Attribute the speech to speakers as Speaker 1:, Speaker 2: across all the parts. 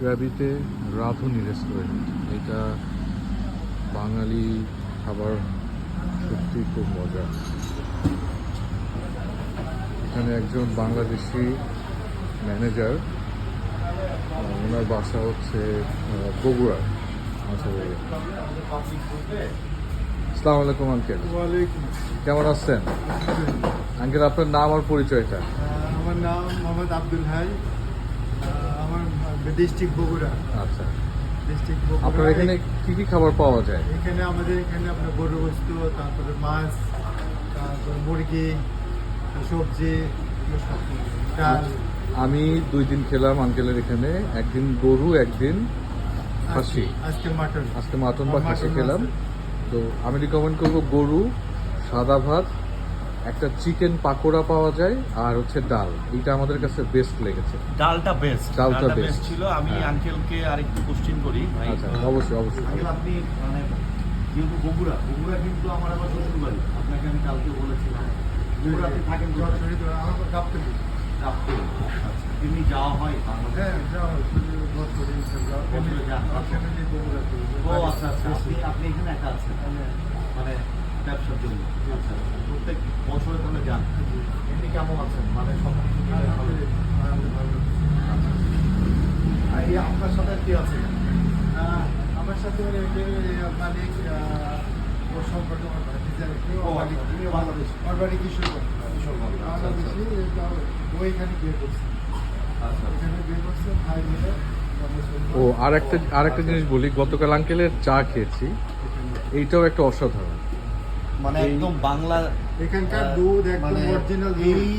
Speaker 1: গ্রাবিতে রাঁধুনি রেস্টুরেন্ট এটা বাঙালি খাবার সত্যি খুব মজা। এখানে একজন বাংলাদেশি ম্যানেজার ওনার বাসা হচ্ছে বগুড়া। আচ্ছা আসসালামু আলাইকুম আঙ্কেল কেমন আছেন? আঙ্কেল আপনার নাম আর পরিচয়টা?
Speaker 2: আমার নাম মোহাম্মদ আব্দুল হাই। ডিস্ট্রিক্ট বগুড়া।
Speaker 1: আচ্ছা।
Speaker 2: ডিস্ট্রিক্ট
Speaker 1: আপনার এখানে কি কি খাবার পাওয়া যায়?
Speaker 2: এখানে আমাদের এখানে আপনার গরু বস্তু তারপরে মাছ তারপরে মুরগি সবজি। ডাল।
Speaker 1: আমি দুই দিন খেলাম আঙ্কেলের এখানে। একদিন গরু একদিন খাসি।
Speaker 2: আজকে মাটন।
Speaker 1: আজকে মাটন বা খাসি খেলাম। তো আমি রিকমেন্ড করব গরু সাদা ভাত একটা চিকেন পাকোড়া পাওয়া যায় আর হচ্ছে ডাল। এইটা আমাদের কাছে বেস্ট লেগেছে।
Speaker 3: ডালটা বেস্ট
Speaker 1: ডালটা
Speaker 3: বেস্ট ছিল। আমি
Speaker 1: হ্যাঁ।
Speaker 3: আঙ্কেলকে আরেকটু কোশ্চেন করি ভাই।
Speaker 1: আচ্ছা অবশ্যই অবশ্যই।
Speaker 3: আঙ্কেল আপনি মানে যেহেতু বগুড়া বগুড়া কিন্তু আমার আবার শ্বশুর বাড়ি আপনাকে আমি কালকে বলেছিলাম বগুড়া আপনি থাকেন
Speaker 2: আমার গাবতলী।
Speaker 3: আচ্ছা। এমনি যাওয়া হয়?
Speaker 2: হ্যাঁ যাও বছর ইনশাআল্লাহ
Speaker 3: বছরে যান।
Speaker 2: ফ্যামিলি বগুড়াতে।
Speaker 3: ও আচ্ছা আচ্ছা। আপনি আপনি এখানে একা আছেন? মানে ব্যবসার জন্য। আচ্ছা প্রত্যেক বছরে তাহলে যান। এমনি কেমন আছেন? মানে সব কিছু আচ্ছা আপনার সাথে কি আছে?
Speaker 2: আমার সাথে মালিক আহ, ওর সম্পর্কে আমার ভাতিজা,
Speaker 3: ও,
Speaker 2: ওর মালিক,
Speaker 3: আচ্ছা, উনিও বাংলাদেশি।
Speaker 2: ওর বাড়ি কিশোরগঞ্জ।
Speaker 3: কিশোরগঞ্জ, আচ্ছা,
Speaker 2: বাংলাদেশি, ও এখানে বিয়ে করছে।
Speaker 3: আচ্ছা
Speaker 2: এখানে বিয়ে করছে, ভাই মিলে
Speaker 1: ও আর একটা আর একটা জিনিস বলি। গতকাল আঙ্কেলের চা খেয়েছি। এইটাও একটা অসাধারণ।
Speaker 3: মানে একদম বাংলা
Speaker 2: এখানকার দুধ একদম
Speaker 3: মানে
Speaker 2: original দুধ।
Speaker 3: এই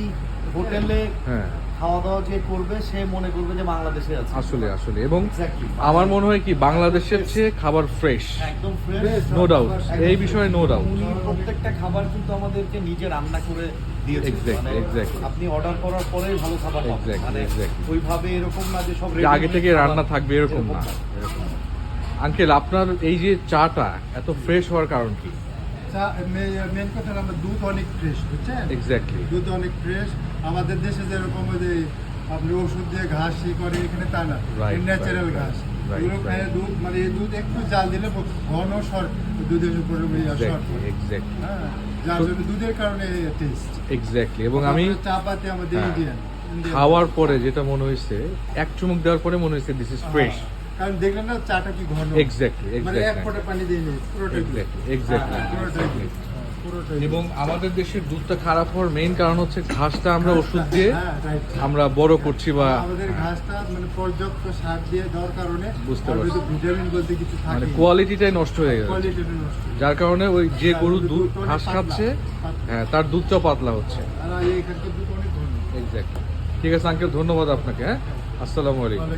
Speaker 3: হোটেলে
Speaker 1: হ্যাঁ।
Speaker 3: খাওয়া দাওয়া যে করবে সে মনে করবে যে বাংলাদেশে আছে।
Speaker 1: আসলে আসলে। এবং আমার মনে হয় কি বাংলাদেশের চেয়ে খাবার ফ্রেশ
Speaker 3: একদম ফ্রেশ
Speaker 1: নো ডাউট এই বিষয়ে নো ডাউট
Speaker 3: প্রত্যেকটা খাবার কিন্তু আমাদেরকে নিজে রান্না করে দিয়েছে মানে আপনি অর্ডার করার পরেই ভালো খাবার পাবেন। মানে ওইভাবে এরকম না যে সব
Speaker 1: আগে থেকে রান্না থাকবে এরকম না। এরকম না। আঙ্কেল আপনার এই যে চাটা এত ফ্রেশ হওয়ার কারণ কি?
Speaker 2: মেন কথা আমার দুধ অনেক ফ্রেশ বুঝছেন?
Speaker 1: এক্স্যাক্টলি
Speaker 2: দুধ অনেক ফ্রেশ আমাদের দেশে যেরকম ওই যে আপনি ওষুধ দিয়ে ঘাস ই করে এখানে তা না। ন্যাচারাল ঘাস। এগুলো খায় দুধ মানে এই দুধ একটু জাল দিলে ঘন সর দুধের উপরে
Speaker 1: এক্স্যাক্টলি
Speaker 2: হ্যাঁ যার জন্য দুধের কারণে টেস্ট
Speaker 1: এক্স্যাক্টলি এবং আমি
Speaker 2: চা পাতি আমাদের
Speaker 1: হ্যাঁ,
Speaker 2: ইন্ডিয়ান
Speaker 1: খাওয়ার পরে যেটা মনে হয়েছে এক চুমুক দেওয়ার পরে মনে হয়েছে দিস ইজ ফ্রেশ
Speaker 2: কারণ দেখলেন না চাটা কি ঘন।
Speaker 1: এক্স্যাক্টলি
Speaker 2: মানে এক ফোঁটা পানি দিয়ে নেই পুরোটাই
Speaker 1: এক্স্যাক্টলি
Speaker 2: হ্যাঁ। হ্যাঁ,
Speaker 1: এবং আমাদের দেশের দুধটা খারাপ হওয়ার মেইন কারণ হচ্ছে ঘাসটা আমরা ওষুধ দিয়ে
Speaker 2: হ্যাঁ,
Speaker 1: আমরা বড় করছি বা
Speaker 2: আমাদের ঘাসটা মানে পর্যাপ্ত সার দিয়ে দেওয়ার কারণে
Speaker 1: বুঝতে পারছি।
Speaker 2: ভিটামিন বলতে কিছু
Speaker 1: মানে কোয়ালিটিটাই নষ্ট হয়ে গেছে। যার কারণে ওই যে
Speaker 2: হ্যাঁ,
Speaker 1: গরু
Speaker 2: দুধ
Speaker 1: ঘাস খাচ্ছে হ্যাঁ তার দুধটাও পাতলা হচ্ছে।
Speaker 2: আর এখানকার দুধ অনেক ঘন।
Speaker 1: এক্স্যাক্টলি ঠিক আছে আঙ্কেল ধন্যবাদ আপনাকে হ্যাঁ? আসসালামু আলাইকুম।